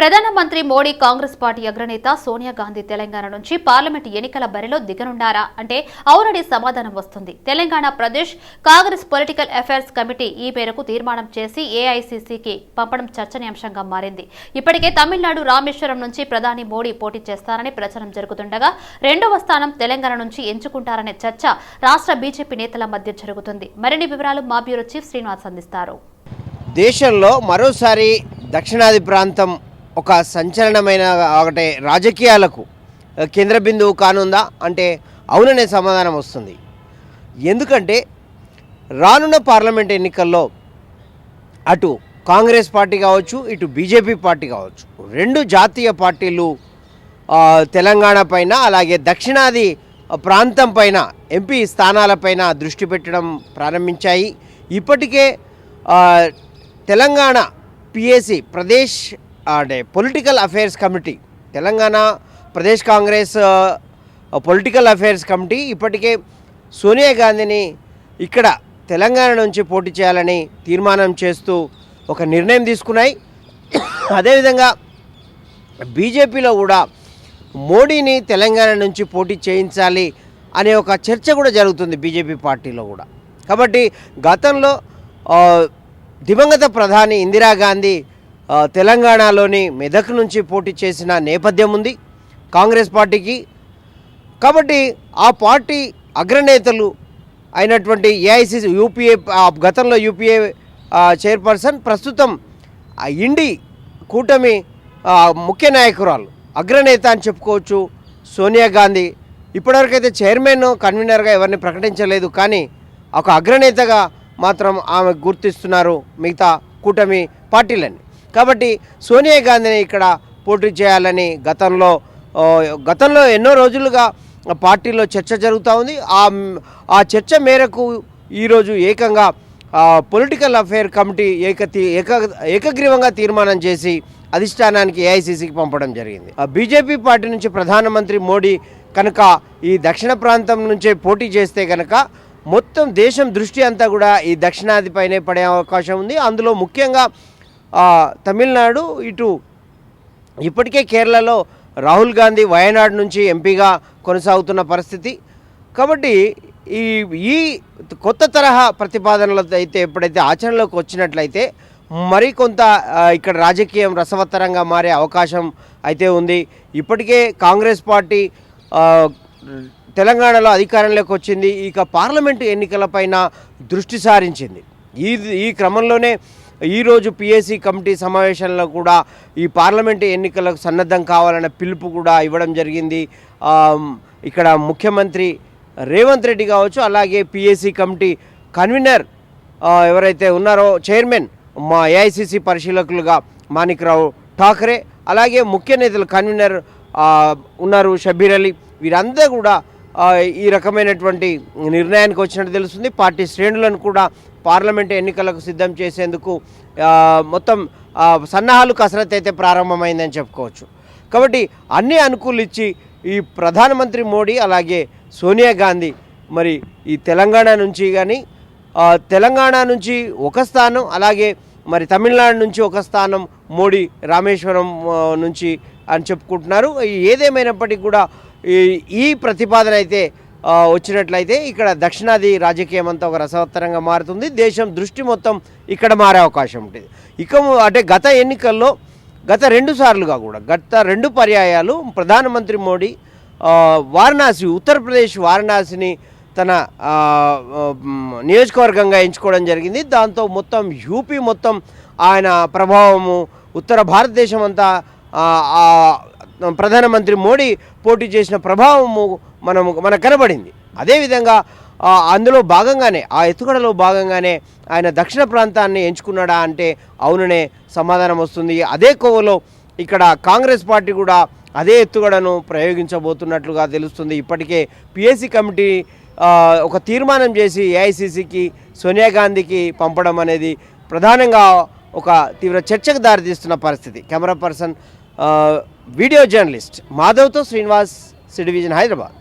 ప్రధానమంత్రి మోడీ కాంగ్రెస్ పార్టీ అగ్రనేత సోనియా గాంధీ తెలంగాణ నుంచి పార్లమెంట్ ఎన్నికల బరిలో దిగనున్నారా అంటే అవునని సమాధానం వస్తుంది. Telangana Pradesh Congress political affairs committee ఈ మేరకు తీర్మానం చేసి ఏఐసీసీకి పంపడం చర్చనీయాంశంగా మారింది. ఇప్పటికే తమిళనాడు రామేశ్వరం నుంచి ప్రధాని మోడీ పోటీ చేస్తారని ప్రచారం జరుగుతుండగా రెండవ స్థానం తెలంగాణ నుంచి ఎంచుకుంటారనే చర్చ రాష్ట్ర బీజేపీ నేతల మధ్య జరుగుతుంది. మరిన్ని వివరాలు మా బ్యూరో చీఫ్ శ్రీనివాస్ అందిస్తారు. దేశంలో మరోసారి దక్షిణాది ప్రాంతం ఒక సంచలనమైన ఒకటి రాజకీయాలకు కేంద్ర బిందువు కానుందా? అంటే అవుననే సమాధానం వస్తుంది. ఎందుకంటే రానున్న పార్లమెంట్ ఎన్నికల్లో అటు కాంగ్రెస్ పార్టీ కావచ్చు ఇటు బీజేపీ పార్టీ కావచ్చు రెండు జాతీయ పార్టీలు తెలంగాణ పైన అలాగే దక్షిణాది ప్రాంతం పైన ఎంపీ స్థానాలపైన దృష్టి పెట్టడం ప్రారంభించాయి. ఇప్పటికే తెలంగాణ పిఎసి ప్రదేశ్ అంటే political affairs committee Telangana Pradesh Congress political affairs committee ఇప్పటికే సోనియా గాంధీని ఇక్కడ తెలంగాణ నుంచి పోటీ చేయాలని తీర్మానం చేస్తూ ఒక నిర్ణయం తీసుకున్నాయి. అదేవిధంగా బీజేపీలో కూడా మోడీని తెలంగాణ నుంచి పోటీ చేయించాలి అనే ఒక చర్చ కూడా జరుగుతుంది బీజేపీ పార్టీలో కూడా. కాబట్టి గతంలో దివంగత ప్రధాని ఇందిరాగాంధీ తెలంగాణలోని మెదక్ నుంచి పోటీ చేసిన నేపథ్యం ఉంది. కాంగ్రెస్ పార్టీకి. కాబట్టి ఆ పార్టీ అగ్రనేతలు అయినటువంటి ఏఐసిసి యూపీఏ ఆ, గతంలో యూపీఏ చైర్పర్సన్ ప్రస్తుతం ఆ ఇండి కూటమి ముఖ్య నాయకురాలు. అగ్రనేత అని చెప్పుకోవచ్చు సోనియా గాంధీ. ఇప్పటివరకైతే చైర్మన్ కన్వీనర్గా ఎవరిని ప్రకటించలేదు. కానీ ఒక అగ్రనేతగా మాత్రం ఆమె గుర్తిస్తున్నారు మిగతా కూటమి పార్టీలని కాబట్టి సోనియా గాంధీని ఇక్కడ పోటీ చేయాలని గతంలో గతంలో ఎన్నో రోజులుగా పార్టీలో చర్చ జరుగుతూ ఉంది. ఆ ఆ చర్చ మేరకు ఈరోజు ఏకంగా పొలిటికల్ అఫేర్ కమిటీ ఏక ఏక ఏకగ్రీవంగా తీర్మానం చేసి అధిష్టానానికి ఏఐసీసీకి పంపడం జరిగింది. ఆ బీజేపీ పార్టీ నుంచి ప్రధానమంత్రి మోడీ కనుక ఈ దక్షిణ ప్రాంతం నుంచే పోటీ చేస్తే కనుక మొత్తం దేశం దృష్టి అంతా కూడా ఈ దక్షిణాదిపైనే పడే అవకాశం ఉంది. అందులో ముఖ్యంగా తమిళనాడు ఇటు. ఇప్పటికే కేరళలో రాహుల్ గాంధీ వయనాడు నుంచి ఎంపీగా కొనసాగుతున్న పరిస్థితి. కాబట్టి ఈ ఈ కొత్త తరహా ప్రతిపాదనలతో అయితే ఎప్పుడైతే ఆచరణలోకి వచ్చినట్లయితే మరికొంత ఇక్కడ రాజకీయం రసవత్తరంగా మారే అవకాశం అయితే ఉంది. ఇప్పటికే కాంగ్రెస్ పార్టీ తెలంగాణలో అధికారంలోకి వచ్చింది. ఇక పార్లమెంటు ఎన్నికలపైన దృష్టి సారించింది. ఈ ఈ క్రమంలోనే ఈరోజు పిఎస్సి కమిటీ సమావేశంలో కూడా ఈ పార్లమెంటు ఎన్నికలకు సన్నద్ధం కావాలన్న పిలుపు కూడా ఇవ్వడం జరిగింది. ఇక్కడ ముఖ్యమంత్రి రేవంత్ రెడ్డి కావచ్చు అలాగే పిఎస్సి కమిటీ కన్వీనర్ ఎవరైతే ఉన్నారో చైర్మన్ మా ఏఐసిసి పరిశీలకులుగా మాణిక్రావు ఠాకరే అలాగే ముఖ్య నేతలు కన్వీనర్ ఉన్నారు షబీర్ అలీ. వీరందరూ కూడా ఈ రకమైనటువంటి నిర్ణయానికి వచ్చినట్టు తెలుస్తుంది. పార్టీ శ్రేణులను కూడా పార్లమెంట్ ఎన్నికలకు సిద్ధం చేసేందుకు మొత్తం సన్నాహాలు కసరత్తు అయితే ప్రారంభమైందని చెప్పుకోవచ్చు. కాబట్టి అన్ని అనుకూలిచ్చి ఈ ప్రధానమంత్రి మోడీ అలాగే సోనియా గాంధీ మరి ఈ తెలంగాణ నుంచి కానీ తెలంగాణ నుంచి ఒక స్థానం అలాగే మరి తమిళనాడు నుంచి ఒక స్థానం మోడీ రామేశ్వరం నుంచి అని చెప్పుకుంటున్నారు. ఏదేమైనప్పటికీ కూడా ఈ ఈ ప్రతిపాదన అయితే వచ్చినట్లయితే ఇక్కడ దక్షిణాది రాజకీయం అంతా ఒక రసవత్తరంగా మారుతుంది. దేశం దృష్టి మొత్తం ఇక్కడ మారే అవకాశం ఉంటుంది. ఇక అంటే గత ఎన్నికల్లో గత రెండు సార్లుగా కూడా గత రెండు పర్యాయాలు ప్రధానమంత్రి మోడీ వారణాసి ఉత్తరప్రదేశ్ వారణాసిని తన నియోజకవర్గంగా ఎంచుకోవడం జరిగింది. దాంతో మొత్తం యూపీ మొత్తం ఆయన ప్రభావము ఉత్తర భారతదేశం అంతా ప్రధానమంత్రి మోడీ పోటీ చేసిన ప్రభావము మనము మనకు కనబడింది. అదేవిధంగా అందులో భాగంగానే ఆ ఎత్తుగడలో భాగంగానే ఆయన దక్షిణ ప్రాంతాన్ని ఎంచుకున్నాడా అంటే అవుననే సమాధానం వస్తుంది. అదే కోవలో ఇక్కడ కాంగ్రెస్ పార్టీ కూడా అదే ఎత్తుగడను ప్రయోగించబోతున్నట్లుగా తెలుస్తుంది. ఇప్పటికే పిఎస్సి కమిటీ ఒక తీర్మానం చేసి ఏఐసిసికి సోనియా గాంధీకి పంపడం అనేది ప్రధానంగా ఒక తీవ్ర చర్చకు దారితీస్తున్న పరిస్థితి. కెమెరా పర్సన్ వీడియో జర్నలిస్ట్ మాధవ్తో శ్రీనివాస్ సిడివిజన్ హైదరాబాద్.